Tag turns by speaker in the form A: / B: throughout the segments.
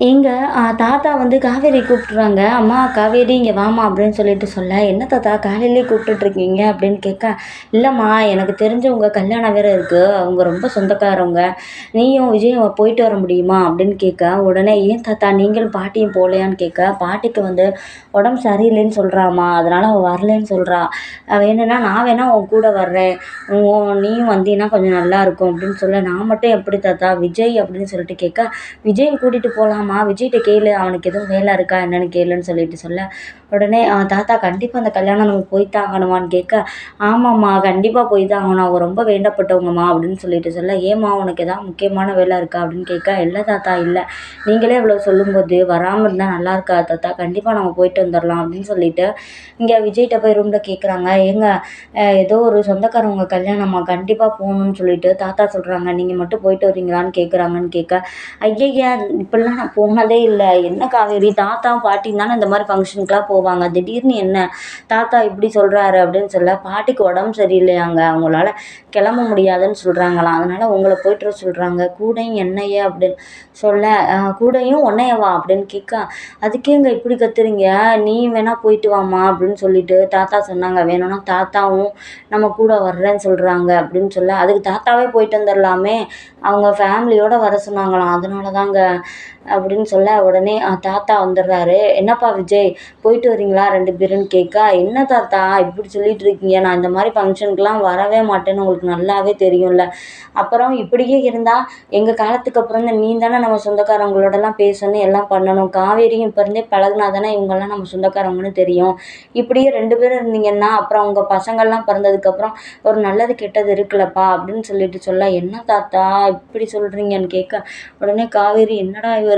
A: எங்கள் தாத்தா வந்து காவேரி கூப்பிட்றாங்க. "அம்மா காவேரி இங்கே வாம்மா" அப்படின்னு சொல்லிட்டு சொல்ல, "என்ன தாத்தா காலையிலேயே கூப்பிட்டுட்ருக்கீங்க?" அப்படின்னு கேட்க, இல்லைம்மா எனக்கு தெரிஞ்சவங்க கல்யாணம் வேற இருக்குது அவங்க ரொம்ப சொந்தக்காரவங்க. நீயும் விஜயும் போயிட்டு வர முடியுமா?" அப்படின்னு கேட்க, உடனே "ஏன் தாத்தா நீங்களும் பாட்டியும் போகலையான்னு?" கேட்க, "பாட்டிக்கு வந்து உடம்பு சரியில்லைன்னு சொல்கிறாம்மா அதனால் அவள் வரலைன்னு சொல்கிறா வேணும்னா நான் வேணால் உன் கூட வர்றேன். உ நீயும் வந்தீங்கன்னா கொஞ்சம் நல்லாயிருக்கும்" அப்படின்னு சொல்ல, "நான் மட்டும் எப்படி தாத்தா? விஜய்" அப்படின்னு சொல்லிட்டு கேட்க, விஜய் கூட்டிகிட்டு போகலாம் போலாம்மா. விஜய்கிட்ட கேளு. அவனுக்கு எதுவும் வேலை இருக்கா என்னென்னு கேளுன்னு" சொல்லிட்டு சொல்ல, உடனே அவன் தாத்தா கண்டிப்பாக அந்த கல்யாணம் நம்ம போய் தான் ஆகணுமான்னு கேட்க, "ஆமாம்மா கண்டிப்பாக போய் தான் ஆகணும். அவங்க ரொம்ப வேண்டப்பட்டவங்கம்மா" அப்படின்னு சொல்லிட்டு சொல்ல, "ஏம்மா உனக்கு எதாவது முக்கியமான வேலை இருக்கா?" அப்படின்னு கேட்க, இல்லை தாத்தா இல்லை நீங்களே இவ்வளோ சொல்லும்போது வராமல் இருந்தால் நல்லா இருக்கா தாத்தா. கண்டிப்பாக நம்ம போயிட்டு வந்துடலாம் அப்படின்னு சொல்லிட்டு இங்கே விஜய்கிட்ட போய் ரூமில் கேட்குறாங்க. "ஏங்க ஏதோ ஒரு சொந்தக்காரவங்க கல்யாணம்மா. கண்டிப்பாக போகணும்னு" சொல்லிட்டு தாத்தா சொல்கிறாங்க நீங்கள் மட்டும் போயிட்டு வரீங்களான்னு?" கேட்குறாங்கன்னு கேட்க, ஐயா இப்படிலாம் நான் போனதே இல்லை என்ன காவேரி தாத்தா பாட்டியும் தானே இந்த மாதிரி ஃபங்க்ஷனுக்குலாம் போவாங்க. திடீர்னு என்ன தாத்தா இப்படி சொல்கிறாரு அப்படின்னு சொல்ல, "பாட்டிக்கு உடம்பு சரியில்லையாங்க. அவங்களால கிளம்ப முடியாதுன்னு சொல்கிறாங்களாம் அதனால் உங்களை போய்ட்டு சொல்கிறாங்க கூடையும் என்னையே அப்படின்னு சொல்ல, கூடையும் ஒன்னையவா அப்படின்னு கேட்க, "அதுக்கேங்க இப்படி கத்துறீங்க? நீ வேணால் போயிட்டு வாம்மா" அப்படின்னு சொல்லிட்டு தாத்தா சொன்னாங்க. வேணும்னா தாத்தாவும் நம்ம கூட வர்றேன்னு சொல்கிறாங்க அப்படின்னு சொல்ல, "அதுக்கு தாத்தாவே போயிட்டு வந்துரலாமே. அவங்க ஃபேமிலியோடு வர சொன்னாங்களாம். அதனால தாங்க" அப்படின்னு சொல்ல, உடனே தாத்தா வந்துடுறாரு. "என்னப்பா விஜய் போயிட்டு வரீங்களா ரெண்டு பேருன்னு கேட்க, "என்ன தாத்தா இப்படி சொல்லிட்டு இருக்கீங்க? நான் இந்த மாதிரி ஃபங்க்ஷனுக்குலாம் வரவே மாட்டேன்னு உங்களுக்கு நல்லாவே தெரியும்ல. அப்புறம் இப்படியே இருந்தால் எங்கள் காலத்துக்கு அப்புறம் தான் நீ தானே நம்ம சொந்தக்காரவங்களோடலாம் பேசணும், எல்லாம் பண்ணணும். காவேரியும் இப்போ இருந்தே பழகுனா தானே இவங்கெல்லாம் நம்ம சொந்தக்காரவங்கன்னு தெரியும். இப்படியே ரெண்டு பேரும் இருந்தீங்கன்னா, அப்புறம் உங்கள் பசங்கள்லாம் பிறந்ததுக்கப்புறம் ஒரு நல்லது கெட்டது இருக்குல்லப்பா" அப்படின்னு சொல்லிட்டு சொல்ல, "என்ன தாத்தா இப்படி சொல்கிறீங்கன்னு கேட்க, உடனே காவேரி "என்னடா இவர்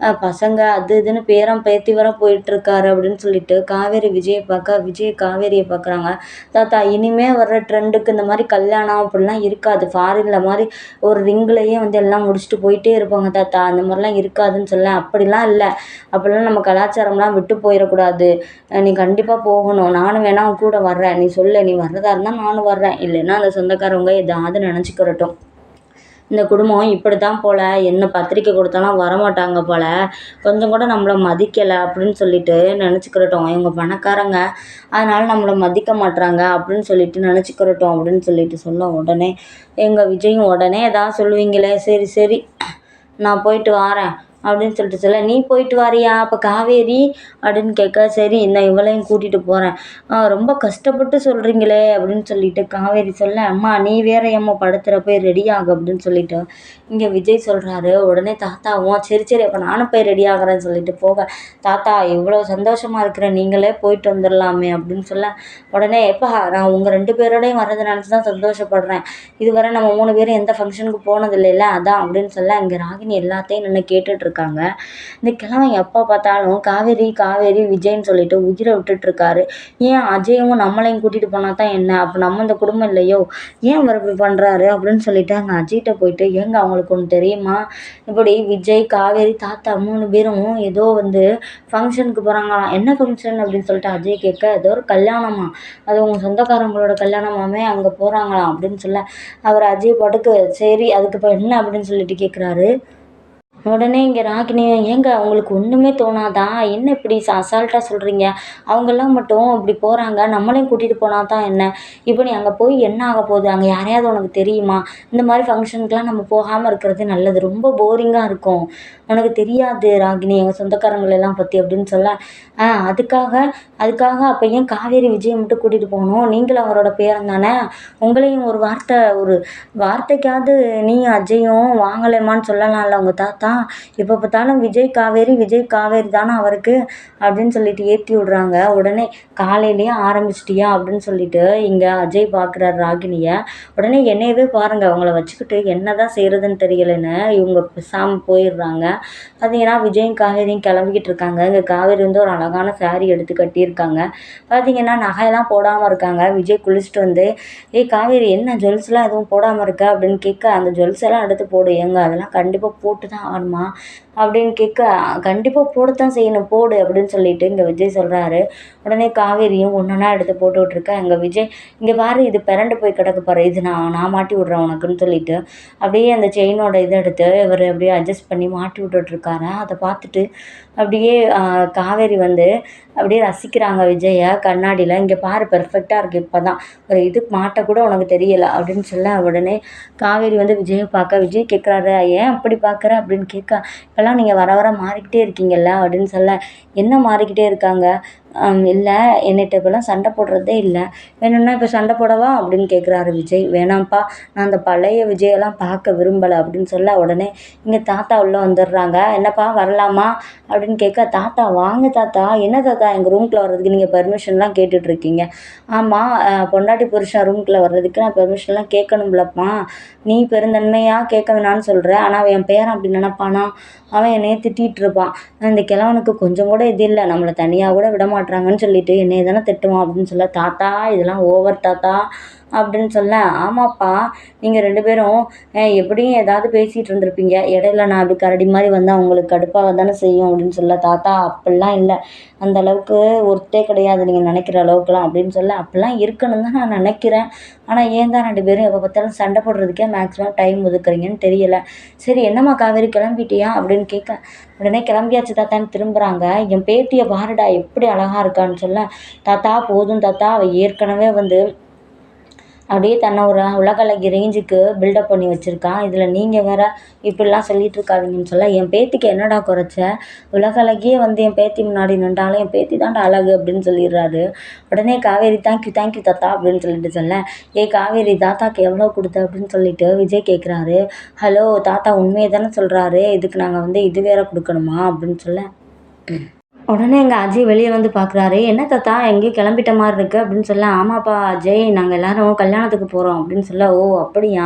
A: அ பசங்க அது இதுன்னு பேரம் பேத்தி வர போயிட்டுருக்காரு" அப்படின்னு சொல்லிட்டு காவேரி விஜயை பார்க்க, விஜய் காவேரியை பார்க்குறாங்க. "தாத்தா இனிமே வர்ற ட்ரெண்டுக்கு இந்த மாதிரி கல்யாணம் அப்படிலாம் இருக்காது. ஃபாரின்ல மாதிரி ஒரு ரிங்லயே வந்து எல்லாம் முடிச்சுட்டு போயிட்டே இருப்பாங்க தாத்தா. அந்த மாதிரிலாம் இருக்காதுன்னு" சொல்ல, "அப்படிலாம் இல்லை அப்படிலாம் நம்ம கலாச்சாரம்லாம் விட்டு போயிடக்கூடாது நீ கண்டிப்பாக போகணும். நானும் வேணா கூட வர்றேன். நீ சொல்லு. நீ வர்றதா இருந்தால் நானும் வர்றேன். இல்லைன்னா அந்த சொந்தக்காரவங்க ஏதாவது நினச்சிக்கிறட்டும் இந்த குடும்பம் இப்படி தான் போல. என்ன பத்திரிக்கை கொடுத்தாலும் வரமாட்டாங்க போல. கொஞ்சம் கூட நம்மளை மதிக்கலை அப்படின்னு சொல்லிட்டு நினச்சிக்கிறட்டும் இவங்க பணக்காரங்க. அதனால் நம்மளை மதிக்க மாட்றாங்க அப்படின்னு சொல்லிட்டு நினச்சிக்கிறட்டும் அப்படின்னு சொல்லிட்டு சொல்ல, உடனே எங்கள் விஜயும் உடனே ஏதாவது சொல்லுவீங்களே, "சரி சரி நான் போயிட்டு வாரேன்" அப்படின்னு சொல்லிட்டு சொல்ல, "நீ போயிட்டு வாரியா? அப்போ காவேரி?" அப்படின்னு கேட்க, "சரி இந்த இவளையும் கூட்டிகிட்டு போகிறேன் ரொம்ப கஷ்டப்பட்டு சொல்கிறீங்களே அப்படின்னு சொல்லிட்டு காவேரி சொல்ல, "அம்மா நீ வேற ஏம்மா படத்துல போய் ரெடி ஆகு" அப்படின்னு சொல்லிட்டு இங்கே விஜய் சொல்கிறாரு உடனே தாத்தாவும், "சரி சரி அப்போ நானும் போய் ரெடி ஆகுறேன்னு" சொல்லிட்டு போக, "தாத்தா இவ்வளோ சந்தோஷமாக இருக்கிற நீங்களே போயிட்டு வந்துடலாமே அப்படின்னு சொல்ல, உடனே "எப்பா நான் உங்கள் ரெண்டு பேரோடையும் வர்றதை நினச்சி தான் சந்தோஷப்படுறேன். இதுவரை நம்ம மூணு பேரும் எந்த ஃபங்க்ஷனுக்கு போனதில்லைல்ல அதான்" அப்படின்னு சொல்ல, இங்கே ராகினி எல்லாத்தையும் நின்று கேட்டுட்ருக்கு இருக்காங்க இந்த கிழவன் எப்போ பார்த்தாலும் காவேரி காவேரி விஜய்ன்னு சொல்லிட்டு உயிரை விட்டுட்ருக்காரு. ஏன் அஜயும் நம்மளையும் கூட்டிட்டு போனா தான் என்ன? அப்போ நம்ம இந்த குடும்பம் இல்லையோ? ஏன் அவர் இப்படி பண்ணுறாரு அப்படின்னு சொல்லிட்டு அங்கே அஜய்கிட்ட போயிட்டு, எங்க அவங்களுக்கு ஒன்று தெரியுமா? இப்படி விஜய், காவேரி, தாத்தா மூணு பேரும் ஏதோ வந்து ஃபங்க்ஷனுக்கு போகிறாங்களாம் "என்ன ஃபங்க்ஷன்?" அப்படின்னு சொல்லிட்டு அஜய் கேட்க, "ஏதோ ஒரு கல்யாணமா அது உங்க சொந்தக்காரங்களோட கல்யாணமாமே அங்கே போகிறாங்களாம் அப்படின்னு சொல்ல, அவர் அஜய் பாட்டுக்கு, "சரி அதுக்கு இப்போ என்ன?" அப்படின்னு சொல்லிட்டு கேட்குறாரு. உடனே இங்கே ராகினி "ஏங்க அவங்களுக்கு ஒன்றுமே தோணாதா? என்ன இப்படி அசால்ட்டாக சொல்கிறீங்க அவங்கெல்லாம் மட்டும் இப்படி போகிறாங்க நம்மளையும் கூட்டிகிட்டு போனால் தான் என்ன? இப்போ நீ அங்கே போய் என்ன ஆகப்போகுது? அங்கே யாரையாவது உனக்கு தெரியுமா? இந்த மாதிரி ஃபங்க்ஷனுக்குலாம் நம்ம போகாமல் இருக்கிறது நல்லது. ரொம்ப போரிங்காக இருக்கும். உனக்கு தெரியாது ராகினி எங்கள் சொந்தக்காரங்களெல்லாம் பற்றி அப்படின்னு சொல்ல, "ஆ அதுக்காக அதுக்காக அப்போ ஏன் காவேரி, விஜய் மட்டும் கூட்டிகிட்டு போகணும்? நீங்களும் அவரோட பேரன் தானே? உங்களையும் ஒரு வார்த்தை ஒரு வார்த்தைக்காவது நீ அஜயும் வாங்கலைமான்னு சொல்லலாம்ல உங்கள் தாத்தா? எப்போ பார்த்தாலும் விஜய் காவேரி, விஜய் காவேரி தானே அவருக்கு?" அப்படின்னு சொல்லிட்டு ஏற்றி விடுறாங்க. உடனே, "காலையிலேயே ஆரம்பிச்சிட்டியா அப்படின்னு சொல்லிட்டு இங்கே அஜய் பார்க்குறாரு ராகினியை உடனே என்னையவே பாருங்கள் அவங்கள வச்சுக்கிட்டு என்னதான் செய்கிறதுன்னு தெரியலன்னு இவங்க பேசாம போயிடுறாங்க. பார்த்தீங்கன்னா விஜயும் காவேரியும் கிளம்பிக்கிட்டு இருக்காங்க. இங்கே காவேரி வந்து ஒரு அழகான சாரி எடுத்து கட்டியிருக்காங்க. பார்த்தீங்கன்னா நகையெல்லாம் போடாமல் இருக்காங்க. விஜய் குளிச்சுட்டு வந்து, "ஏய் காவேரி என்ன ஜுவல்ஸ்லாம் எதுவும் போடாமல் இருக்க?" அப்படின்னு கேட்க, "அந்த ஜுவல்ஸ் எல்லாம் எடுத்து போடு." "ஏங்க அதெல்லாம் கண்டிப்பாக போட்டு தான் போடணுமா அப்படின்னு கேட்க, கண்டிப்பாக போடத்தான் செய்யணும் போடு" அப்படின்னு சொல்லிட்டு இங்க விஜய் சொல்றாரு. உடனே காவேரியும் ஒண்ணொண்ணா எடுத்து போட்டு இருக்க, இங்க விஜய், இங்கே பாரு இது பிறண்டு போய் கிடக்கு பாரு. இது நான் நான் மாட்டி விட்றேன் உனக்குன்னு" சொல்லிட்டு அப்படியே அந்த செயினோட இதை எடுத்து இவர் அப்படியே அட்ஜஸ்ட் பண்ணி மாட்டி விட்டுட்ருக்காரு. அதை பார்த்துட்டு அப்படியே காவேரி வந்து அப்படியே ரசிக்கிறாங்க விஜயை. கண்ணாடியில் இங்கே பாரு பெர்ஃபெக்டாக இருக்குது இப்போ தான் ஒரு இது மாட்டை கூட உனக்கு தெரியலை. அப்படின்னு சொல்ல உடனே காவேரி வந்து விஜயை பார்க்க விஜய் கேட்குறாரு ஏன் அப்படி பார்க்குற? அப்படின்னு கேட்க இப்போல்லாம் நீங்கள் வர வர மாறிக்கிட்டே இருக்கீங்கல்ல? அப்படின்னு சொல்ல என்ன மாறிக்கிட்டே இருக்காங்க? இல்லை. என்னிட்ட இப்போலாம் சண்டை போடுறதே இல்லை. வேணும்னா இப்போ சண்டை போடவா அப்படின்னு கேட்குறாரு விஜய். வேணாம்ப்பா. நான் அந்த பழைய விஜயெல்லாம் பார்க்க விரும்பலை அப்படின்னு சொல்ல உடனே இங்கே தாத்தா உள்ளே வந்துடுறாங்க. என்னப்பா வரலாமா? அப்படின்னு கேட்க தாத்தா வாங்க தாத்தா. என்ன தாத்தா? எங்கள் ரூம்குள்ளே வர்றதுக்கு நீங்கள் பெர்மிஷன்லாம் கேட்டுட்ருக்கீங்க ஆமாம் பொண்டாட்டி புருஷன் ரூம்குள்ளே வர்றதுக்கு நான் பெர்மிஷன்லாம் கேட்கணும்லப்பா. நீ பெருந்தன்மையாக கேட்க வேணான்னு சொல்கிற ஆனால் அவன் என் பேரன் அப்படி நினப்பானா? அவன் என்னையே திட்டிகிட்டு இருப்பான். இந்த கிழவனுக்கு கொஞ்சம் கூட இது இல்லை. நம்மளை தனியாக கூட விட மாட்டுறாங்கன்னு சொல்லிட்டு என்னைய தானே திட்டுவான் அப்படின்னு சொல்ல தாத்தா இதெல்லாம் ஓவர் தாத்தா. அப்படின்னு சொல்ல ஆமாப்பா நீங்கள் ரெண்டு பேரும் எப்படியும் ஏதாவது பேசிகிட்டு இருந்திருப்பீங்க. இடையில நான் அப்படி கரடி மாதிரி வந்தால் உங்களுக்கு கடுப்பாக தானே செய்யும் அப்படின்னு சொல்ல தாத்தா அப்படிலாம் இல்லை. அந்த அளவுக்கு ஒர்த்தே கிடையாது நீங்கள் நினைக்கிற அளவுக்குலாம் அப்படின்னு சொல்ல அப்படிலாம் இருக்கணும்னு தான் நான் நினைக்கிறேன். ஆனால் ஏன் தான் ரெண்டு பேரும் எப்போ பார்த்தாலும் சண்டை போடுறதுக்கே மேக்ஸிமம் டைம் ஒதுக்குறீங்கன்னு தெரியலை. சரி என்னம்மா காவேரி கிளம்பிட்டியா? அப்படின்னு கேட்க உடனே கிளம்பியாச்சு தாத்தான்னு திரும்புகிறாங்க என் பேத்தியை பாருடா எப்படி அழகாக இருக்கான்னு சொல்ல தாத்தா போதும் தாத்தா. அவள் ஏற்கனவே வந்து அப்படியே தன்னை ஒரு உலகளகி ரேஞ்சுக்கு பில்டப் பண்ணி வச்சுருக்கான். இதில் நீங்கள் வேறு இப்படிலாம் சொல்லிகிட்டு இருக்காதீங்கன்னு சொல்ல என் பேத்திக்கு என்னடா குறைச்ச? உலகலகியே வந்து என் பேத்தி முன்னாடி நின்றாலும் என் பேத்தி தான்டா அழகு அப்படின்னு சொல்லிடுறாரு. உடனே காவேரி தேங்க்யூ தேங்க்யூ தாத்தா அப்படின்னு சொல்லிட்டு சொல்ல ஏ காவேரி தாத்தாக்கு எவ்வளோ கொடுத்த? அப்படின்னு சொல்லிட்டு விஜய் கேட்குறாரு ஹலோ தாத்தா உண்மையை தானே சொல்கிறாரு இதுக்கு நாங்கள் வந்து இது வேற கொடுக்கணுமா? அப்படின்னு சொல்ல உடனே எங்கள் அஜய் வெளியே வந்து பார்க்குறாரு என்ன தாத்தா எங்கேயோ கிளம்பிட்ட மாதிரி இருக்குது அப்படின்னு சொல்ல ஆமாப்பா அஜய் நாங்கள் எல்லாரும் கல்யாணத்துக்கு போகிறோம் அப்படின்னு சொல்ல ஓ அப்படியா?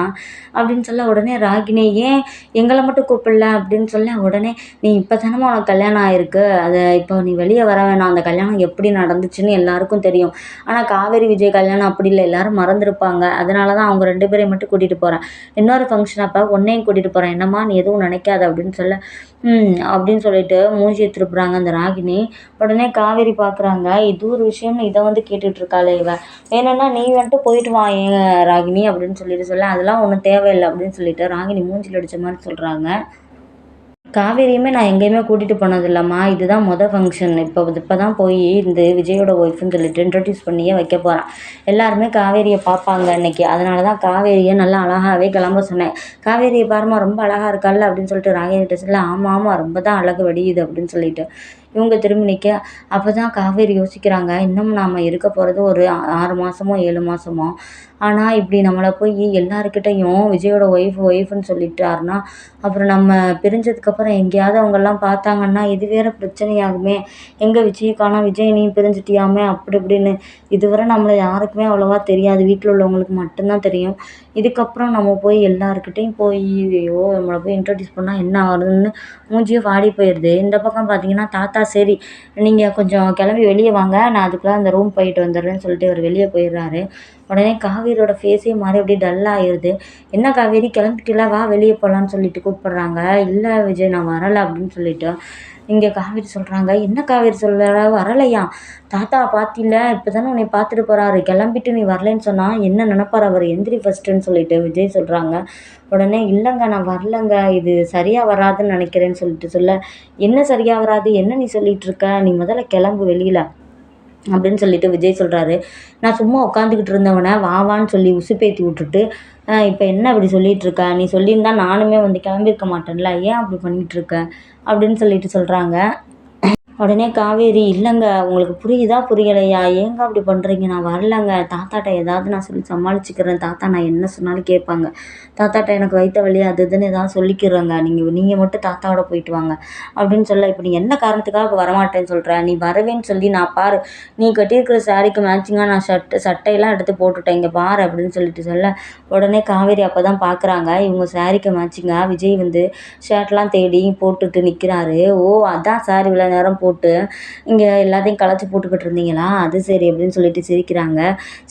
A: அப்படின்னு சொல்ல உடனே ராகினி ஏன் எங்களை மட்டும் கூப்பிடல? அப்படின்னு சொல்ல உடனே நீ இப்போ தானம்மா உனக்கு கல்யாணம் ஆயிருக்கு. அதை இப்போ நீ வெளியே வர வேணாம். அந்த கல்யாணம் எப்படி நடந்துச்சுன்னு எல்லாருக்கும் தெரியும். ஆனால் காவேரி விஜய் கல்யாணம் அப்படி இல்லை. எல்லாரும் மறந்துருப்பாங்க. அதனால தான் அவங்க ரெண்டு பேரையும் மட்டும் கூட்டிகிட்டு போகிறேன் இன்னொரு ஃபங்க்ஷன் அப்போ உன்னையும் கூட்டிகிட்டு போகிறேன் என்னம்மா நீ எதுவும் நினைக்காத? அப்படின்னு சொல்ல ம் அப்படின்னு சொல்லிட்டு மூஞ்சியை திருப்புறாங்க அந்த ராகினி. உடனே காவேரி பார்க்குறாங்க இது ஒரு விஷயம்னு இதை வந்து கேட்டுட்ருக்காளே இவன் வேணும்னா நீ வந்துட்டு போயிட்டு வா ஏன் ராகினி அப்படின்னு சொல்லிட்டு சொல்ல அதெல்லாம் ஒன்றும் தேவையில்லை அப்படின்னு சொல்லிட்டு ராகினி மூஞ்சில் அடித்த மாதிரி சொல்கிறாங்க காவேரியுமே நான் எங்கேயுமே கூட்டிகிட்டு போனது இல்லைம்மா. இதுதான் மொதல் ஃபங்க்ஷன் இப்போ இப்போ தான் போய் இந்த விஜயோட ஒய்ஃப்னு சொல்லிட்டு இன்ட்ரடியூஸ் பண்ணியே வைக்க போகிறான் எல்லாருமே காவேரியை பார்ப்பாங்க இன்னைக்கு. அதனால தான் காவேரியை நல்லா அழகாகவே கிளம்ப சொன்னேன். காவேரியை பாருமா ரொம்ப அழகாக இருக்கால்ல அப்படின்னு சொல்லிட்டு ராகினிகிட்ட சொல்ல ஆமாம் ஆமாம் ரொம்ப தான் அழகு வடியுது அப்படின்னு சொல்லிட்டு. இவங்க திரும்பி நிற்க அப்போ தான் காவேரி யோசிக்கிறாங்க இன்னும் நாம் இருக்க போகிறது ஒரு ஆறு மாதமோ ஏழு மாதமோ ஆனால் இப்படி நம்மளை போய் எல்லாருக்கிட்டையும் விஜயோட ஒய்ஃப் ஒய்ஃப்னு சொல்லிட்டாருன்னா அப்புறம் நம்ம பிரிஞ்சதுக்கப்புறம் எங்கேயாவது அவங்கெல்லாம் பார்த்தாங்கன்னா இது வேறு பிரச்சனையாகுமே. எங்கே விஜய் விஜய் நீ பிரிஞ்சிட்டியாமே? அப்படி இப்படின்னு. இதுவரை நம்மளை யாருக்குமே அவ்வளோவா தெரியாது. வீட்டில் உள்ளவங்களுக்கு மட்டும்தான் தெரியும். இதுக்கப்புறம் நம்ம போய் எல்லாருக்கிட்டையும் போய் ஐயோ நம்மளை போய் இன்ட்ரடியூஸ் பண்ணால் என்ன வருதுன்னு மூஞ்சியே வாடி போயிடுது இந்த பக்கம் பார்த்தீங்கன்னா தாத்தா சரி நீங்கள் கொஞ்சம் கிளம்பி வெளியே வாங்க நான் அதுக்குள்ளே அந்த ரூம் போயிட்டு வந்துடுறேன்னு சொல்லிட்டு அவர் வெளியே போயிடுறாரு. உடனே காவேரியோட ஃபேஸே மாறி அப்படியே டல்லாகிடுது என்ன காவேரி கிளம்பிட்டில வா வெளியே போகலான்னு சொல்லிட்டு கூப்பிட்றாங்க. இல்லை விஜய் நான் வரலை அப்படின்னு சொல்லிட்டு. இங்கே காவேரி சொல்கிறாங்க என்ன காவேரி சொல்கிற வரலையா? தாத்தா பார்த்தில இப்போ தானே உன்னை பார்த்துட்டு போகிறாரு கிளம்பிட்டு நீ வரலைன்னு சொன்னால் என்ன நினப்பார் அவர்? எந்திரி ஃபஸ்ட்டுன்னு சொல்லிட்டு விஜய் சொல்கிறாங்க உடனே இல்லைங்க நான் வரலங்க. இது சரியாக வராதுன்னு நினைக்கிறேன்னு சொல்லிட்டு சொல்ல என்ன சரியாக வராது? என்ன நீ சொல்லிகிட்டு இருக்க? நீ முதல்ல கிளம்பு வெளியில். அப்படின்னு சொல்லிட்டு விஜய் சொல்கிறாரு நான் சும்மா உட்காந்துக்கிட்டு இருந்தவனை வா வான்னு சொல்லி உசுப்பேத்தி விட்டுட்டு இப்போ என்ன இப்படி சொல்லிகிட்ருக்க நீ சொல்லியிருந்தா நானுமே வந்து கிளம்பிருக்க மாட்டேன்ல. ஏன் அப்படி பண்ணிகிட்ருக்க அப்படின்னு சொல்லிட்டு சொல்கிறாங்க உடனே காவேரி இல்லைங்க உங்களுக்கு புரியுதா புரியலையா? ஏங்க அப்படி பண்ணுறீங்க நான் வரலங்க. தாத்தாட்ட ஏதாவது நான் சொல்லி சமாளிச்சுக்கிறேன். தாத்தா நான் என்ன சொன்னாலும் கேட்பாங்க. தாத்தாட்ட எனக்கு வைத்த வழி அது இதுன்னு ஏதாவது சொல்லிக்கிறேங்க. நீங்கள் நீங்கள் மட்டும் தாத்தாவோட போயிட்டு வாங்க. அப்படின்னு சொல்ல இப்போ நீ என்ன காரணத்துக்காக வரமாட்டேன்னு சொல்கிற நீ வரவேன்னு சொல்லி நான் பாரு. நீ கட்டியிருக்கிற சாரீக்கு மேட்சிங்காக நான் ஷர்ட்டு சட்டையெல்லாம் எடுத்து போட்டுவிட்டேன் இங்கே பாரு அப்படின்னு சொல்லிட்டு சொல்ல உடனே காவேரி அப்போ தான் பார்க்குறாங்க இவங்க சாரீக்கு மேட்சிங்காக விஜய் வந்து ஷர்ட்லாம் தேடி போட்டுட்டு நிற்கிறாரு ஓ அதான் சாரி இவ்வளோ நேரம் போட்டு இங்கே எல்லாத்தையும் களைச்சி போட்டுக்கிட்டு இருந்தீங்களா? அது சரி அப்படின்னு சொல்லிட்டு சிரிக்கிறாங்க.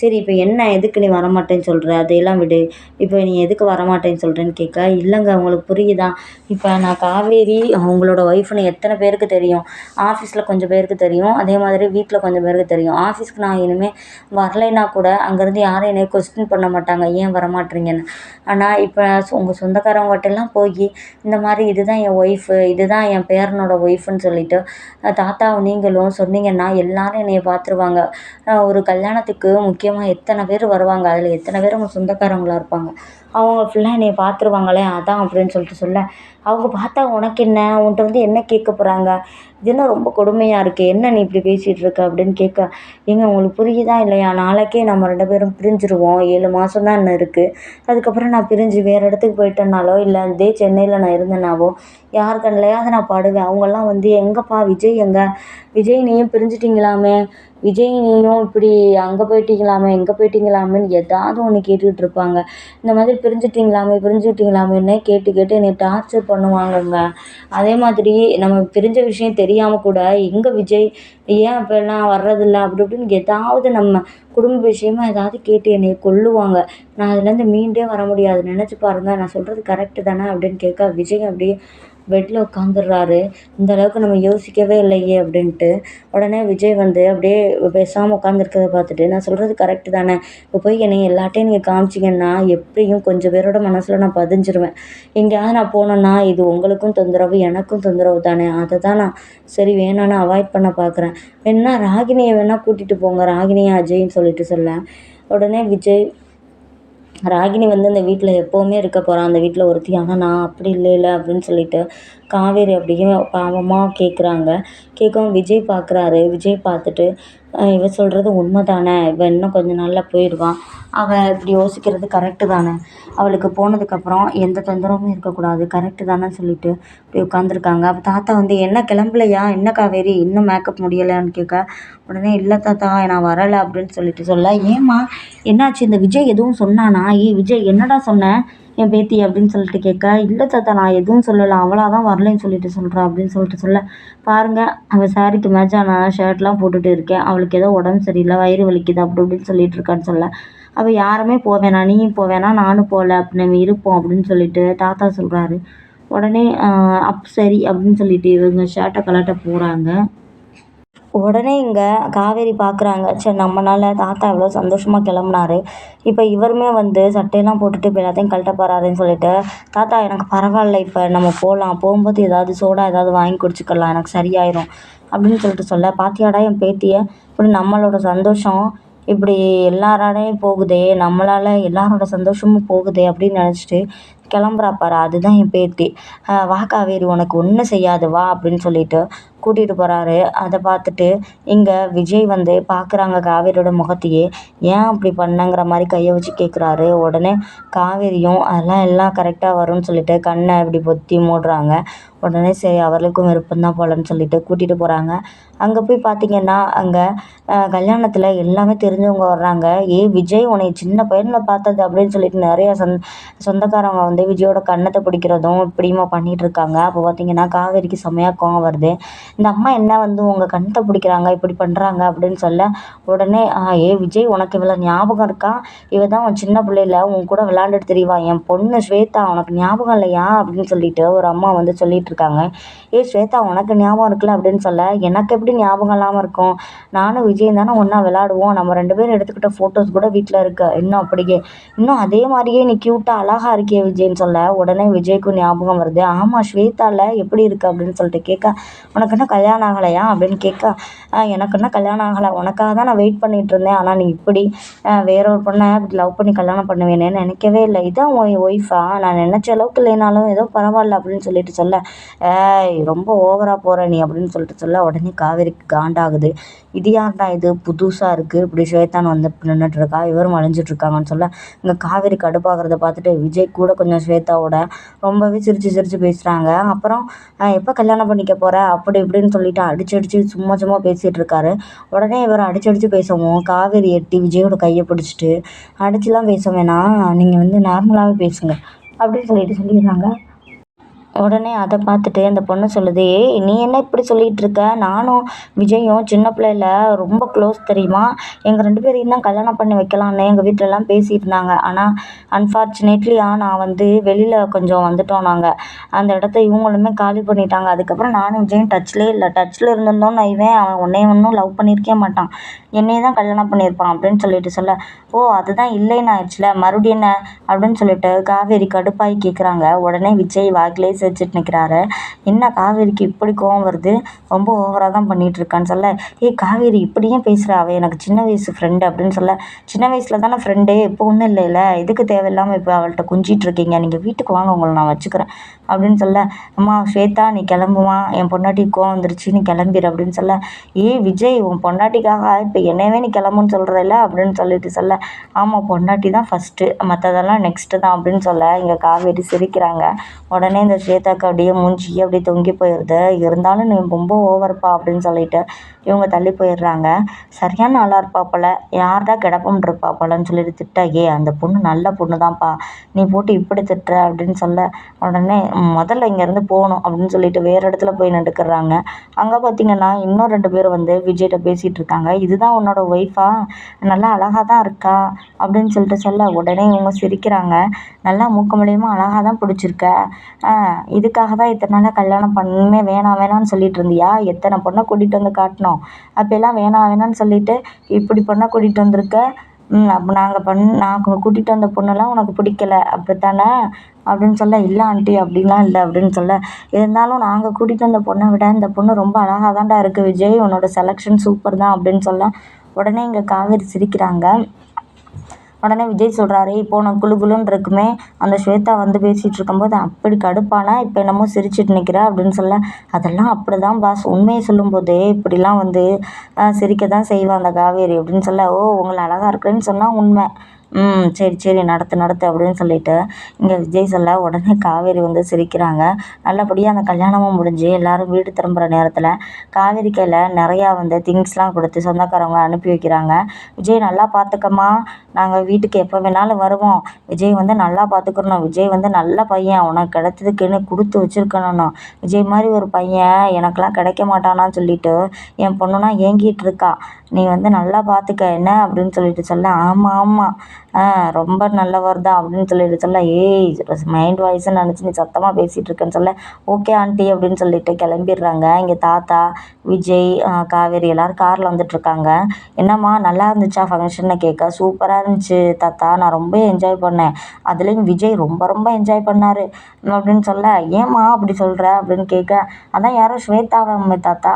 A: சரி இப்போ என்ன எதுக்கு நீ வரமாட்டேன்னு சொல்கிற அதையெல்லாம் விடு. இப்போ நீ எதுக்கு வரமாட்டேன்னு சொல்கிறேன்னு கேட்க இல்லைங்க உங்களுக்கு புரியுதா? இப்போ நான் காவேரி அவங்களோட ஒய்ஃப்னு எத்தனை பேருக்கு தெரியும்? ஆஃபீஸில் கொஞ்சம் பேருக்கு தெரியும். அதே மாதிரி வீட்டில் கொஞ்சம் பேருக்கு தெரியும். ஆஃபீஸ்க்கு நான் இனிமேல் வரலைன்னா கூட அங்கேருந்து யாரும் என்னை கொஸ்டின் பண்ண மாட்டாங்க. ஏன் வரமாட்டீங்கன்னு ஆனால் இப்போ உங்கள் சொந்தக்காரவங்ககிட்டலாம் போய் இந்த மாதிரி இதுதான் என் ஒய்ஃபு இதுதான் என் பேரனோட ஒய்ஃபுன்னு சொல்லிட்டு தாத்தாவும் நீங்களும் சொன்னீங்கன்னா எல்லாரும் என்னைய பார்த்துருவாங்க ஒரு கல்யாணத்துக்கு முக்கியமாக எத்தனை பேர் வருவாங்க? அதில் எத்தனை பேர் உங்கள் சொந்தக்காரவங்களா இருப்பாங்க? அவங்க ஃபுல்லாக என்னைய பார்த்துருவாங்களே அதான் அப்படின்னு சொல்லிட்டு சொல்ல. அவங்க பார்த்தா உனக்கு என்ன? உன்கிட்ட வந்து என்ன கேட்க போகிறாங்க இது என்ன ரொம்ப கொடுமையாக இருக்குது என்ன நீ இப்படி பேசிகிட்டு இருக்க? அப்படின்னு கேட்க ஏங்க உங்களுக்கு புரியுதா இல்லையா? நாளைக்கே நம்ம ரெண்டு பேரும் பிரிஞ்சிருவோம். ஏழு மாதம் தான் இன்னும் இருக்குது அதுக்கப்புறம் நான் பிரிஞ்சு வேறு இடத்துக்கு போயிட்டேனாலோ இல்லை இதே சென்னையில் நான் இருந்தேனாவோ யார் கண்ணிலையாவது நான் பாடுவேன். அவங்கெல்லாம் வந்து எங்கேப்பா விஜய் எங்கே? விஜய் நீயும் பிரிஞ்சிட்டிங்களாமே? விஜய் நீயும் இப்படி அங்கே போயிட்டீங்களாமே இங்கே போயிட்டீங்களாமேன்னு ஏதாவது ஒன்று கேட்டுக்கிட்டு இருப்பாங்க. இந்த மாதிரி பிரிஞ்சுட்டிங்களாமே பிரிஞ்சுட்டிங்களாமேன்னே கேட்டு கேட்டு என்னை டார்ச்சர் பண்ணுவாங்கங்க. அதே மாதிரி நம்ம பிரிஞ்ச விஷயம் தெரியாமல் கூட எங்கே விஜய் ஏன் இப்போல்லாம் வர்றதில்ல அப்படி இப்படின்னு ஏதாவது நம்ம குடும்ப விஷயமா ஏதாவது கேட்டு என்னை கொல்லுவாங்க. நான் அதுலேருந்து மீண்டே வர முடியாது. நினச்சி பாருங்கள் நான் சொல்கிறது கரெக்டு தானே அப்படின்னு கேட்க விஜய் அப்படியே பெட்டில் உட்காந்துடுறாரு இந்த அளவுக்கு நம்ம யோசிக்கவே இல்லையே அப்படின்ட்டு உடனே விஜய் வந்து அப்படியே பேசாமல் உட்காந்துருக்கத பார்த்துட்டு நான் சொல்கிறது கரெக்டு தானே? இப்போ போய் என்னை எல்லாட்டையும் நீங்கள் காமிச்சிங்கன்னா எப்படியும் கொஞ்சம் பேரோட மனசில் நான் பதிஞ்சிருவேன். எங்கேயாவது நான் போனேன்னா இது உங்களுக்கும் தொந்தரவு எனக்கும் தொந்தரவு தானே? அதை தான் நான் சரி வேணான்னு அவாய்ட் பண்ண பார்க்குறேன் வேணா ராகினியை வேணால் கூட்டிகிட்டு போங்க. ராகினியை அஜய்ன்னு சொல்லிட்டு சொல்ல. உடனே விஜய் ராகினி வந்து அந்த வீட்டில் எப்போவுமே இருக்க போகிறான் அந்த வீட்டில் ஒருத்தி. ஆனால் நான் அப்படி இல்லை அப்படின்னு சொல்லிட்டு காவேரி அப்படியே பாவமாக கேட்குறாங்க கேட்கவும் விஜய் பார்க்குறாரு விஜய் பார்த்துட்டு இவள் சொல்கிறது உண்மை தானே இவன் இன்னும் கொஞ்ச நாளில் போயிடுவான் அவள் இப்படி யோசிக்கிறது கரெக்டு தானே? அவளுக்கு போனதுக்கப்புறம் எந்த தொந்தரவும் இருக்கக்கூடாது. கரெக்டு தானேன்னு சொல்லிட்டு இப்படி உட்காந்துருக்காங்க அப்போ தாத்தா வந்து என்ன கிளம்பலையா? என்ன காவேரி? இன்னும் மேக்கப் முடியலையான்னு கேட்க உடனே இல்லை தாத்தா நான் வரலை அப்படின்னு சொல்லிட்டு சொல்ல ஏம்மா என்னாச்சு? இந்த விஜய் எதுவும் சொன்னானா? ஏய் விஜய் என்னடா சொன்னேன் என் பேத்தி? அப்படின்னு சொல்லிட்டு கேட்க இல்லை தாத்தா நான் எதுவும் சொல்லலை. அவளாக தான் வரலைன்னு சொல்லிட்டு சொல்கிறா அப்படின்னு சொல்லிட்டு சொல்ல பாருங்கள் அவள் சாரிக்கு மேட்சான ஷர்ட்லாம் போட்டுட்டு இருக்கேன். அவளுக்கு ஏதோ உடம்பு சரியில்லை வயிறு வலிக்குது அப்படி இப்படின்னு சொல்லிட்டு இருக்கான்னு சொல்ல. அவள் யாருமே போக வேணாம். நீயும் போவேணா வேணாம். நானும் போகல. அப்படி நம்ம இருப்போம் அப்படின்னு சொல்லிட்டு தாத்தா சொல்கிறாரு உடனே அப் சரி அப்படின்னு சொல்லிட்டு இவங்க ஷர்ட்டை கலட்ட போகிறாங்க உடனே இங்கே காவேரி பார்க்குறாங்க சரி நம்மனால் தாத்தா எவ்வளோ சந்தோஷமாக கிளம்புனாரு. இப்போ இவருமே வந்து சட்டையெல்லாம் போட்டுட்டு இப்போ எல்லாத்தையும் கழட்ட போகிறாருன்னு சொல்லிட்டு தாத்தா எனக்கு பரவாயில்ல இப்போ நம்ம போகலாம் போகும்போது ஏதாவது சோடா ஏதாவது வாங்கி குடிச்சிக்கலாம் எனக்கு சரியாயிரும். அப்படின்னு சொல்லிட்டு சொல்ல பாத்தியாடா என் பேத்தியை? இப்படி நம்மளோட சந்தோஷம் இப்படி எல்லாராலையும் போகுதே. நம்மளால் எல்லாரோட சந்தோஷமும் போகுதே. அப்படின்னு நினச்சிட்டு கிளம்புறா பாரு. அதுதான் என் பேத்தி. வா காவேரி. உனக்கு ஒன்றும் செய்யாது. வா. அப்படின்னு சொல்லிட்டு கூட்டிகிட்டு போகிறாரு அதை பார்த்துட்டு இங்கே விஜய் வந்து பார்க்குறாங்க காவேரியோட முகத்தையே. ஏன் அப்படி பண்ணங்கிற மாதிரி கையை வச்சு கேட்குறாரு உடனே காவேரியும் அதெல்லாம் எல்லாம் கரெக்டாக வரும்னு சொல்லிட்டு கண்ணை இப்படி பொத்தி மூடுறாங்க. உடனே சரி அவர்களுக்கும் விருப்பம்தான் போலன்னு சொல்லிட்டு கூட்டிகிட்டு போகிறாங்க அங்கே போய் பார்த்தீங்கன்னா அங்கே கல்யாணத்தில் எல்லாமே தெரிஞ்சவங்க வர்றாங்க. ஏ விஜய் உன்னை சின்ன பையனில் பார்த்தது அப்படின்னு சொல்லிட்டு நிறைய சொந் சொந்தக்காரவங்க வந்து விஜயோட கண்ணத்தை பிடிக்கிறதும் இப்படியுமா பண்ணிகிட்டு இருக்காங்க. அப்போ பார்த்தீங்கன்னா காவேரிக்கு செம்மையாக கோவம் வருது. இந்த அம்மா என்ன வந்து உங்கள் கணத்தை பிடிக்கிறாங்க இப்படி பண்ணுறாங்க அப்படின்னு சொல்ல உடனே ஏ விஜய் உனக்கு இவ்வளோ ஞாபகம் இருக்கா? இவ தான் உன் சின்ன பிள்ளையில உன் கூட விளாண்டுட்டு தெரியவா? என் பொண்ணு ஸ்வேதா உனக்கு ஞாபகம் இல்லையா? அப்படின்னு சொல்லிட்டு ஒரு அம்மா வந்து சொல்லிட்டு இருக்காங்க. ஏ ஸ்வேதா உனக்கு ஞாபகம் இருக்குல்ல? அப்படின்னு சொல்ல எனக்கு எப்படி ஞாபகம் இல்லாமல் இருக்கும்? நானும் விஜய் தானே ஒன்றா விளாடுவோம் நம்ம ரெண்டு பேரும் எடுத்துக்கிட்ட ஃபோட்டோஸ் கூட வீட்டில் இருக்கு. இன்னும் அப்படியே இன்னும் அதே மாதிரியே நீ க்யூட்டாக அழகாக இருக்கியே விஜய்ன்னு சொல்ல உடனே விஜய்க்கும் ஞாபகம் வருது. ஆமாம் ஸ்வேதாவில் எப்படி இருக்குது அப்படின்னு சொல்லிட்டு கேட்க உனக்கு என்ன கல்யாணம் ஆகலையா அப்படின்னு கேட்க எனக்கு இன்னும் கல்யாணம் ஆகலை. உனக்காக தான் நான் வெயிட் பண்ணிகிட்டு இருந்தேன். ஆனால் நீ இப்படி வேற ஒரு பொண்ணை இப்படி லவ் பண்ணி கல்யாணம் பண்ணுவேன்னு நினைக்கவே இல்லை. இதான் உன் ஒய்ஃபா நான் நினச்ச அளவுக்கு இல்லைனாலும் ஏதோ பரவாயில்ல அப்படின்னு சொல்லிட்டு சொல்ல ஏய் ரொம்ப ஓவராக போகிற நீ அப்படின்னு சொல்லிட்டு சொல்ல உடனே காவேரிக்கு காண்டாகுது. இது யார்டா இது புதுசாக இருக்குது இப்படி ஸ்வேதான் வந்து நின்றுட்டுருக்கா இவரும் அழிஞ்சிட்ருக்காங்கன்னு சொல்ல இங்கே காவேரி கடுப்பாகிறத பார்த்துட்டு விஜய் கூட கொஞ்சம் ஸ்வேதாவோட ரொம்பவே சிரித்து சிரித்து பேசுகிறாங்க அப்புறம் எப்போ கல்யாணம் பண்ணிக்க போகிற அப்படி இப்படின்னு சொல்லிட்டு அடிச்சு அடிச்சு சும்மா சும்மா பேசிகிட்டு இருக்காரு உடனே இவர் அடிச்சு அடிச்சு பேசவும் காவேரி எட்டி விஜயோட கையை பிடிச்சிட்டு அடிச்சுலாம் பேச வேணாம் நீங்கள் வந்து நார்மலாகவே பேசுங்க அப்படின்னு சொல்லிட்டு சொல்லிடுறாங்க. உடனே அதை பார்த்துட்டு அந்த பொண்ணு சொல்லுது ஏய் நீ என்ன இப்படி சொல்லிகிட்டு இருக்க நானும் விஜயும் சின்ன பிள்ளையில ரொம்ப க்ளோஸ் தெரியுமா? எங்கள் ரெண்டு பேரையும் தான் கல்யாணம் பண்ணி வைக்கலான்னு எங்கள் வீட்டிலலாம் பேசிகிட்டு இருந்தாங்க ஆனால் அன்ஃபார்ச்சுனேட்லியா நான் வந்து வெளியில் கொஞ்சம் வந்துட்டோம் நாங்கள் அந்த இடத்த இவங்களுமே காலி பண்ணிட்டாங்க. அதுக்கப்புறம் நானும் விஜயும் டச்லேயே இல்லை. டச்சில் இருந்திருந்தோன்னு இவன் அவன் உன்னைய ஒன்றும் லவ் பண்ணியிருக்கே மாட்டான். என்னையே தான் கல்யாணம் பண்ணியிருப்பான் அப்படின்னு சொல்லிட்டு சொல்ல ஓ அதுதான் இல்லைன்னு ஆயிடுச்சுல. மறுபடியும் என்ன? அப்படின்னு சொல்லிட்டு காவேரி கடுப்பாகி கேட்குறாங்க உடனே விஜய் வாக்கிலே வச்சுட்டு நிற்கிறாரு என்ன காவேரிக்கு இப்படி கோவம் வருது? ரொம்ப ஓவராக தான் பண்ணிகிட்டு இருக்கான்னு சொல்ல ஏய் காவேரி இப்படி ஏன் பேசுகிற அவள் எனக்கு சின்ன வயசு ஃப்ரெண்டு அப்படின்னு சொல்ல சின்ன வயசில் தானே ஃப்ரெண்டே இப்போ ஒன்றும் இல்லைல்ல எதுக்கு தேவையில்லாமல் இப்போ அவள்கிட்ட கொஞ்சிட்டு இருக்கீங்க? நீங்கள் வீட்டுக்கு வாங்க உங்களை நான் வச்சுக்கிறேன். அப்படின்னு சொல்ல அம்மா ஸ்வேதா நீ கிளம்புமா? என் பொண்டாட்டி கோவம் வந்துருச்சு நீ கிளம்பிடு அப்படின்னு சொல்ல ஏய் விஜய் உன் பொண்டாட்டிக்காக இப்போ என்னவே நீ கிளம்புன்னு சொல்கிறல்ல அப்படின்னு சொல்லிட்டு சொல்ல ஆமாம் பொண்டாட்டி தான் ஃபஸ்ட்டு மற்றதெல்லாம் நெக்ஸ்ட்டு தான் அப்படின்னு சொல்ல இங்கே காவேரி சிரிக்கிறாங்க. உடனே இந்த ஸ்வேதாக்கு அப்படியே மூஞ்சி அப்படியே தொங்கி போயிடுது இருந்தாலும் நீ ரொம்ப ஓவர்ப்பா அப்படின்னு சொல்லிட்டு இவங்க தள்ளி போயிடுறாங்க. சரியான ஆளாக இருப்பா போல. யார்டா கிடப்புன்னு இருப்பா போலன்னு சொல்லிட்டு திட்ட ஏ அந்த பொண்ணு நல்ல பொண்ணு தான்ப்பா நீ போட்டு இப்படி திட்டுற அப்படின்னு சொல்ல உடனே முதல்ல இங்கேருந்து போகணும் அப்படின்னு சொல்லிட்டு வேறு இடத்துல போய் நடுக்கிறாங்க அங்கே பார்த்தீங்கன்னா இன்னும் ரெண்டு பேர் வந்து விஜய்கிட்ட பேசிகிட்டு இருக்காங்க. இதுதான் உன்னோட ஒய்ஃபா நல்லா அழகாக தான் இருக்கா? அப்படின்னு சொல்லிட்டு சொல்ல உடனே இவங்க சிரிக்கிறாங்க. நல்லா மூக்க மூலியமாக அழகாக தான் பிடிச்சிருக்க. இதுக்காக தான் இத்தனை நாளாக கல்யாணம் பண்ணவே வேணாம் வேணாம்னு சொல்லிட்டு இருந்தியா? எத்தனை பொண்ணை கூட்டிகிட்டு வந்து காட்டினோம் அப்போல்லாம் வேணாம் வேணாம்னு சொல்லிட்டு இப்படி பொண்ணை கூட்டிகிட்டு வந்திருக்க? அப்போ நாங்கள் பண் நாங்கள் கூட்டிகிட்டு வந்த பொண்ணெல்லாம் உனக்கு பிடிக்கல அப்படித்தானே? அப்படின்னு சொல்ல இல்லை ஆண்ட்டி அப்படிலாம் இல்லை அப்படின்னு சொல்ல. இருந்தாலும் நாங்கள் கூட்டிகிட்டு வந்த பொண்ணை விட இந்த பொண்ணு ரொம்ப அழகாக தான்டா இருக்குது விஜய் உன்னோட செலெக்ஷன் சூப்பர் தான் அப்படின்னு சொல்ல. உடனே இங்கே காவேரி சிரிக்கிறாங்க. உடனே விஜய் சொல்கிறாரு இப்போ உனக்கு குளு குளுன்னு இருக்குமே அந்த ஸ்வேதா வந்து பேசிகிட்டு இருக்கும்போது அப்படி கடுப்பானா இப்போ என்னமோ சிரிச்சிட்டு நிற்கிற அப்படின்னு சொல்ல அதெல்லாம் அப்படி தான் பாஸ் உண்மையை சொல்லும்போதே இப்படிலாம் வந்து சிரிக்க தான் செய்வான் அந்த காவேரி. அப்படின்னு சொல்ல ஓ உங்களை அழகாக இருக்குன்னு சொன்னால் உண்மை. ம் சரி சரி நடத்து நடத்து அப்படின்னு சொல்லிட்டு இங்கே விஜய் சொல்ல உடனே காவேரி வந்து சிரிக்கிறாங்க. நல்லபடியாக அந்த கல்யாணமும் முடிஞ்சு எல்லோரும் வீடு திரும்புகிற நேரத்தில் காவேரி கையில் நிறையா வந்து திங்ஸ்லாம் கொடுத்து சொந்தக்காரவங்க அனுப்பி வைக்கிறாங்க. விஜய் நல்லா பார்த்துக்கம்மா நாங்கள் வீட்டுக்கு எப்போ வேணாலும் வருவோம். விஜய் வந்து நல்லா பார்த்துக்கணும் விஜய் வந்து நல்ல பையன். உனக்கு கிடைச்சதுக்குன்னு கொடுத்து வச்சுருக்கணும் விஜய் மாதிரி ஒரு பையன் எனக்கெலாம் கிடைக்க மாட்டானான்னு சொல்லிட்டு என் பொண்ணுனா ஏங்கிட்டு இருக்கா. நீ வந்து நல்லா பார்த்துக்க என்ன அப்படின்னு சொல்லிட்டு சொல்ல ஆமாம் ஆமாம் ரொம்ப நல்லவர் தான் அப்படின்னு சொல்லிட்டு சொல்ல ஏய் மைண்ட் வாய்ஸ்ன்னு நினச்சி நீ சத்தமாக பேசிகிட்டு இருக்கேன்னு சொல்ல ஓகே ஆண்டி அப்படின்னு சொல்லிட்டு கிளம்பிடுறாங்க. இங்கே தாத்தா விஜய் காவேரி எல்லோரும் காரில் வந்துட்டுருக்காங்க என்னம்மா நல்லா இருந்துச்சா ஃபங்க்ஷனை கேட்க சூப்பராக இருந்துச்சு தாத்தா நான் ரொம்ப என்ஜாய் பண்ணேன். அதுலேயும் விஜய் ரொம்ப ரொம்ப என்ஜாய் பண்ணார். அப்படின்னு சொல்ல ஏம்மா அப்படி சொல்கிற அப்படின்னு கேட்க அதான் யாரோ ஸ்வேதாவை தாத்தா.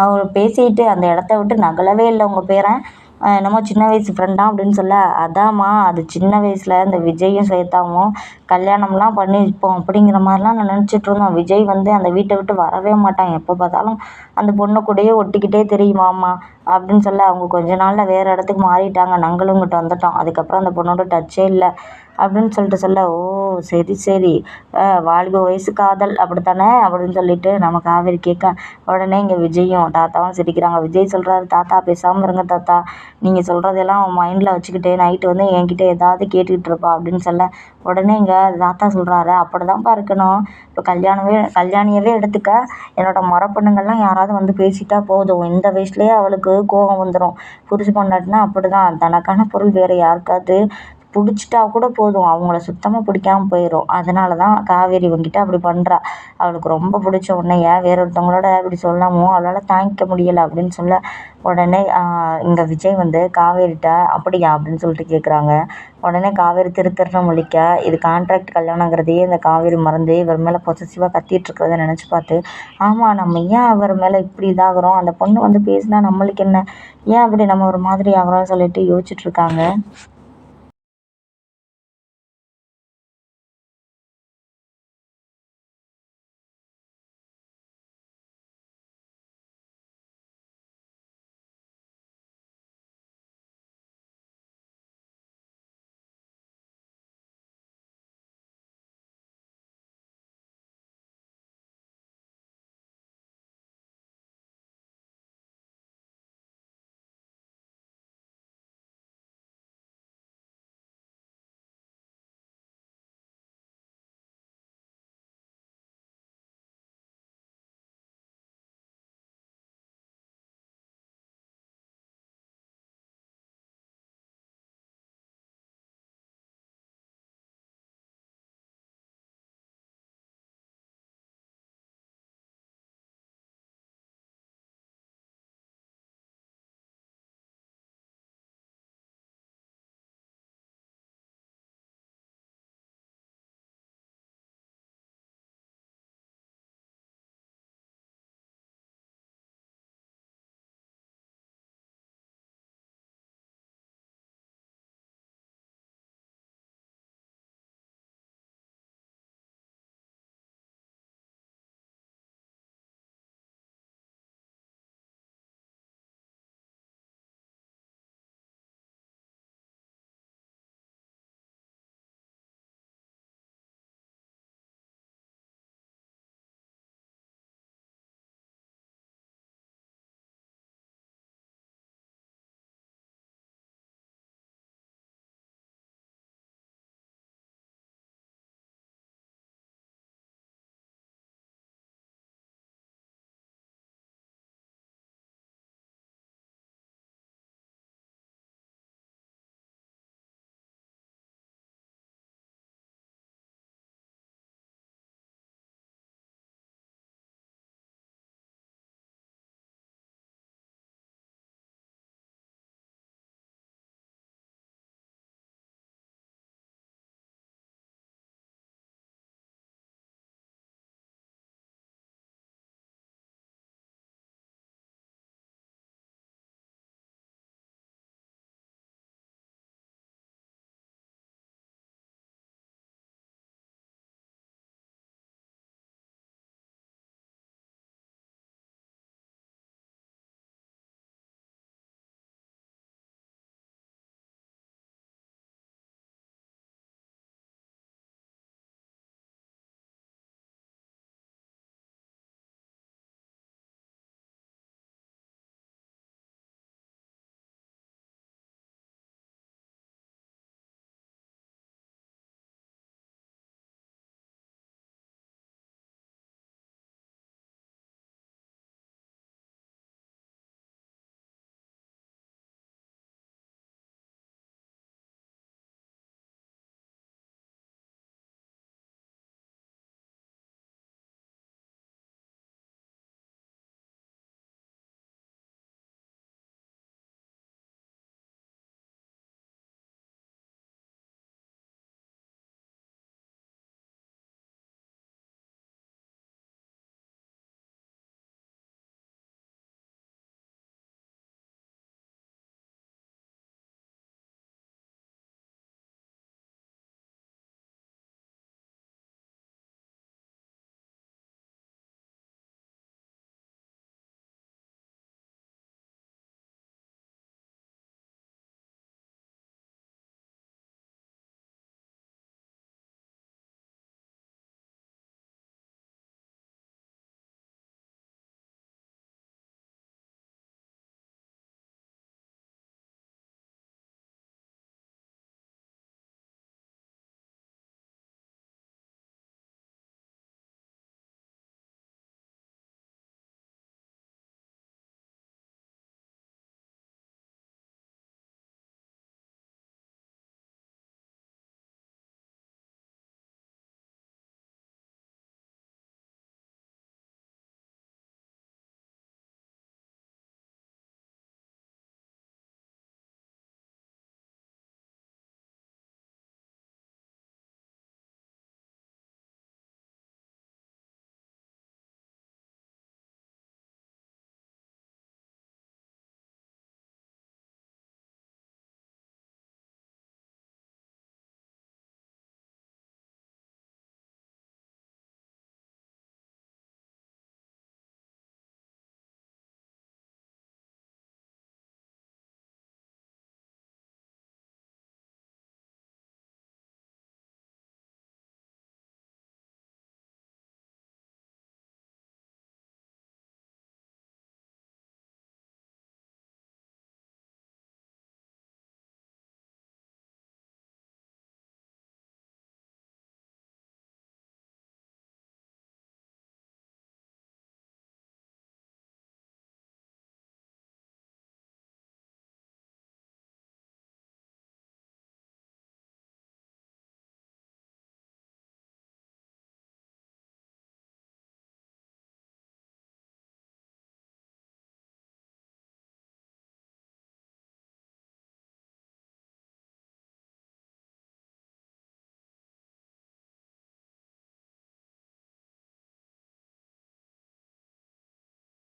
A: அவர் பேசிட்டு அந்த இடத்த விட்டு நகலவே இல்லை உங்கள் பேரன். என்னமோ சின்ன வயசு ஃப்ரெண்டாக அப்படின்னு சொல்ல அதாம்மா அது சின்ன வயசில் இந்த விஜயும் ஸ்வேதாவும் கல்யாணம்லாம் பண்ணி வைப்போம் அப்படிங்கிற மாதிரிலாம் நான் நினச்சிட்டு இருந்தோம். விஜய் வந்து அந்த வீட்டை விட்டு வரவே மாட்டான். எப்போ பார்த்தாலும் அந்த பொண்ணு கூடயே ஒட்டிக்கிட்டே தெரியுமாம்மா அப்படின்னு சொல்ல அவங்க கொஞ்ச நாளில் வேறு இடத்துக்கு மாறிட்டாங்க. நாங்களும் இங்கிட்ட வந்துட்டோம். அதுக்கப்புறம் அந்த பொண்ணோட டச்சே இல்லை. அப்படின்னு சொல்லிட்டு சொல்ல ஓ சரி சரி. வாலிப வயசு காதல். அப்படித்தானே? அப்படின்னு சொல்லிட்டு நம்ம காவேரி கேட்க உடனே இங்கே விஜயும் தாத்தாவும் சிரிக்கிறாங்க. விஜய் சொல்கிறாரு தாத்தா பேசாமல் இருங்க தாத்தா. நீங்கள் சொல்கிறதெல்லாம் அவன் மைண்டில் வச்சுக்கிட்டு நைட்டு வந்து என்கிட்ட ஏதாவது கேட்டுக்கிட்டு இருப்பா. அப்படின்னு சொல்ல உடனே இங்கே தாத்தா சொல்கிறாரு அப்படி தான்ப்பா இருக்கணும். இப்போ கல்யாணமே கல்யாணியவே எடுத்துக்க. என்னோடய மரப்பொண்ணுங்கள்லாம் யாராவது வந்து பேசிட்டா போதும். இந்த வயசுலேயே அவளுக்கு கோபம் வந்துடும் புருஷ பொண்டாட்டினா அப்படி தான் தனக்கான பொருள் வேறு யாருக்காவது பிடிச்சிட்டா கூட போதும். அவங்கள சுத்தமாக பிடிக்காம போயிடும் அதனால தான் காவேரி இவங்கிட்ட அப்படி பண்ணுறா அவளுக்கு ரொம்ப பிடிச்ச உன்னைய வேற ஒருத்தவங்களோட இப்படி சொல்லாமோ அவளால் தாங்கிக்க முடியலை அப்படின்னு சொல்ல உடனே இங்கே விஜய் வந்து காவேரிட்ட அப்படியா? அப்படின்னு சொல்லிட்டு கேட்குறாங்க உடனே காவேரி திரு திருன்னு முழிக்க இது கான்ட்ராக்ட் கல்யாணங்கிறதையே இந்த காவேரி மறந்து இவர் மேலே பொசசிவாக கத்திட்டு இருக்கிறத நினச்சி பார்த்து ஆமாம் நம்ம ஏன் அவர் மேலே இப்படி இதாகிறோம்? அந்த பொண்ணு வந்து பேசினா நம்மளுக்கு என்ன? ஏன் அப்படி நம்ம ஒரு மாதிரி ஆகிறோம்னு சொல்லிட்டு யோசிச்சுட்ருக்காங்க